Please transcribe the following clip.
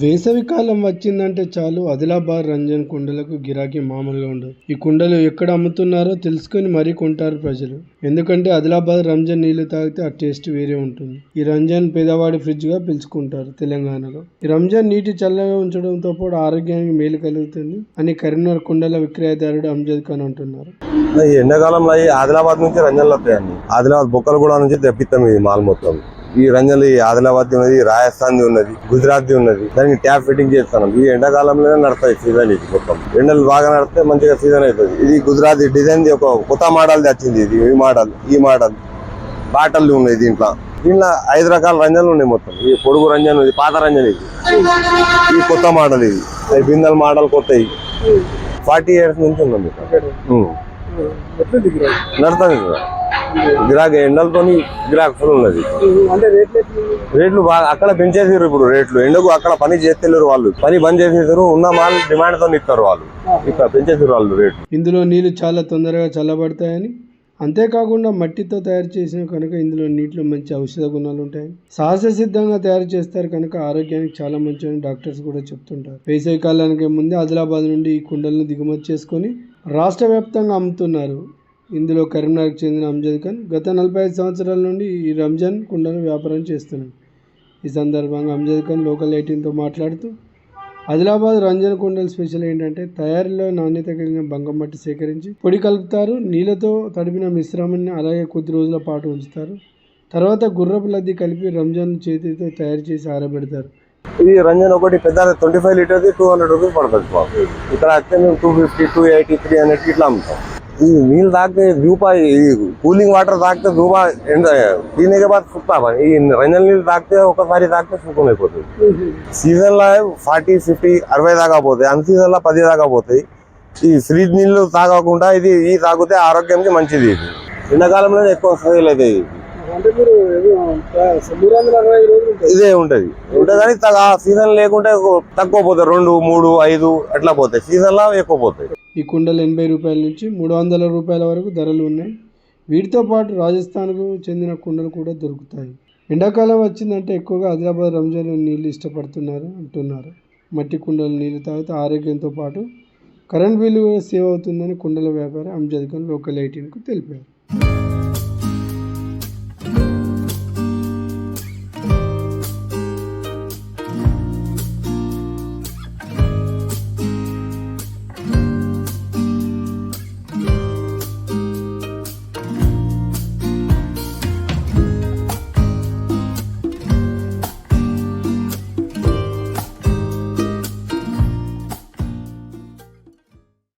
వేసవికాలం వచ్చిందంటే చాలు ఆదిలాబాద్ రంజన్ కుండలకు గిరాకీ మామూలుగా ఉండదు. ఈ కుండలు ఎక్కడ అమ్ముతున్నారో తెలుసుకొని మరీ కొంటారు ప్రజలు. ఎందుకంటే ఆదిలాబాద్ రంజన్ నీళ్ళు తాగితే ఆ టేస్ట్ వేరే ఉంటుంది. ఈ రంజాన్ పేదవాడి ఫ్రిడ్జ్గా పిలుచుకుంటారు తెలంగాణలో. ఈ రంజాన్ నీటి చల్లగా ఉంచడంతో పాటు ఆరోగ్యానికి మేలు కలుగుతుంది అని కరీంనగర్ కుండల విక్రయదారుడు అమ్జద్ ఖాన్ అంటున్నారు. ఈ ఎండాకాలంలో ఆదిలాబాద్ నుంచి రంజన్లు వస్తాయండి ఆదిలాబాద్ బొక్కలగూడ నుంచి తెప్పిస్తాం ఇది మాల్ మొత్తం. ఈ రంజన్లు ఈ ఆదిలాబాద్ ఉన్నది రాజస్థాన్ ఉన్నది గుజరాత్ ఉన్నది. దానికి ట్యాప్ ఫిట్టింగ్ చేస్తాం ఈ ఎండాకాలంలోనే నడతాయి సీజన్ ఇది మొత్తం. ఎండలు బాగా నడితే మంచిగా సీజన్ అవుతుంది ఇది గుజరాత్ డిజైన్ ఒక కొత్త మోడల్ వచ్చింది ఇది ఈ మోడల్ ఈ మోడల్. బాటలు ఉన్నాయి దీంట్లో. దీంట్లో ఐదు రకాల రంజన్లు ఉన్నాయి మొత్తం. ఈ పొడుగు రంజన్ ఇది పాత రంజన్ ఇది. ఈ కొత్త మోడల్ ఇది. ఈ బిందెల మోడల్ కొత్తవి ఫార్టీ ఇయర్స్ నుంచి ఉన్నాం ఇక్కడ. నడుతుంది గిరాక్ ఎండలతో గిరాక్ ఫుల్ ఉన్నది. అంటే రేట్లు రేట్లు బాగా అక్కడ పెంచేసారు ఇప్పుడు రేట్లు. ఎండకు అక్కడ పని చేస్తలేరు వాళ్ళు? పని బంద్ చేసేసారు ఉన్న మాల్ డిమాండ్తో ఇస్తారు వాళ్ళు. ఇక్కడ పెంచేసారు వాళ్ళు రేట్లు. ఇందులో నీళ్ళు చాలా తొందరగా చల్లబడతాయని. అంతేకాకుండా మట్టితో తయారు చేసిన కనుక ఇందులో నీటిలో మంచి ఔషధ గుణాలు ఉంటాయి సహజ సిద్ధంగా తయారు చేస్తారు కనుక ఆరోగ్యానికి చాలా మంచిదని డాక్టర్స్ కూడా చెప్తుంటారు. వేసవి కాలానికి ముందే ఆదిలాబాద్ నుండి ఈ కుండలను దిగుమతి చేసుకొని రాష్ట్ర వ్యాప్తంగా అమ్ముతున్నారు. ఇందులో కరీంనగర్కి చెందిన అంజద్ ఖాన్ గత నలభై ఐదు సంవత్సరాల నుండి ఈ రంజాన్ కుండను వ్యాపారం చేస్తున్నాడు. ఈ సందర్భంగా అంజద్ ఖాన్ లోకల్ ఎయిటీన్తో మాట్లాడుతూ ఆదిలాబాద్ రంజన్ కుండల స్పెషల్ ఏంటంటే తయారీలో నాణ్యత కలిగిన బంగమట్టి సేకరించి పొడి కలుపుతారు నీళ్ళతో తడిపిన మిశ్రమాన్ని అలాగే కొద్ది రోజుల పాటు ఉంచుతారు తర్వాత గుర్రపు లద్ది కలిపి రంజాన్ చేతితో తయారు చేసి ఆరబెడతారు. ఇది రంజన్ ఒకటి పెద్ద ట్వంటీ ఫైవ్ లీటర్ది టూ హండ్రెడ్ రూపీస్ పడుతుంది ఇక్కడ అయితే మేము two fifty two eighty three hundred ఇట్లా అమ్ముతాం. ఈ నీళ్ళు తాగితే రూపాయి కూలింగ్ వాటర్ తాగితే రూపాయి దీనికి బాధ సుఖా. ఈ రంజన్ నీళ్ళు తాగితే ఒకసారి తాగితే సుఖం అయిపోతుంది. సీజన్లో ఫార్టీ ఫిఫ్టీ అరవై దాకా పోతాయి. అన్ సీజన్లో పది దాకా పోతాయి. ఈ ఫ్రిడ్జ్ నీళ్ళు తాగకుండా ఇది ఈ తాగితే ఆరోగ్యానికి మంచిది. ఇది? ఎండాకాలంలో ఎక్కువ సేల్ అవుతాయి ఇది. ఉంటది. ఉంటది కానీ సీజన్ లేకుంటే తక్కువ పోతాయి. రెండు మూడు ఐదు అట్లా పోతాయి. సీజన్లో ఎక్కువ పోతాయి. ఈ కుండలు ఎనభై రూపాయల నుంచి మూడు వందల రూపాయల వరకు ధరలు ఉన్నాయి. వీటితో పాటు రాజస్థాన్కు చెందిన కుండలు కూడా దొరుకుతాయి. ఎండాకాలం వచ్చిందంటే ఎక్కువగా ఆదిలాబాద్ రంజాన్ నీళ్ళు ఇష్టపడుతున్నారు అంటున్నారు. మట్టి కుండలు నీళ్ళు తాగితే ఆరోగ్యంతో పాటు కరెంట్ బిల్లు సేవ్ అవుతుందని కుండల వ్యాపారి అంజద్ ఖాన్ లోకల్ ఎయిటీన్కు తెలిపారు.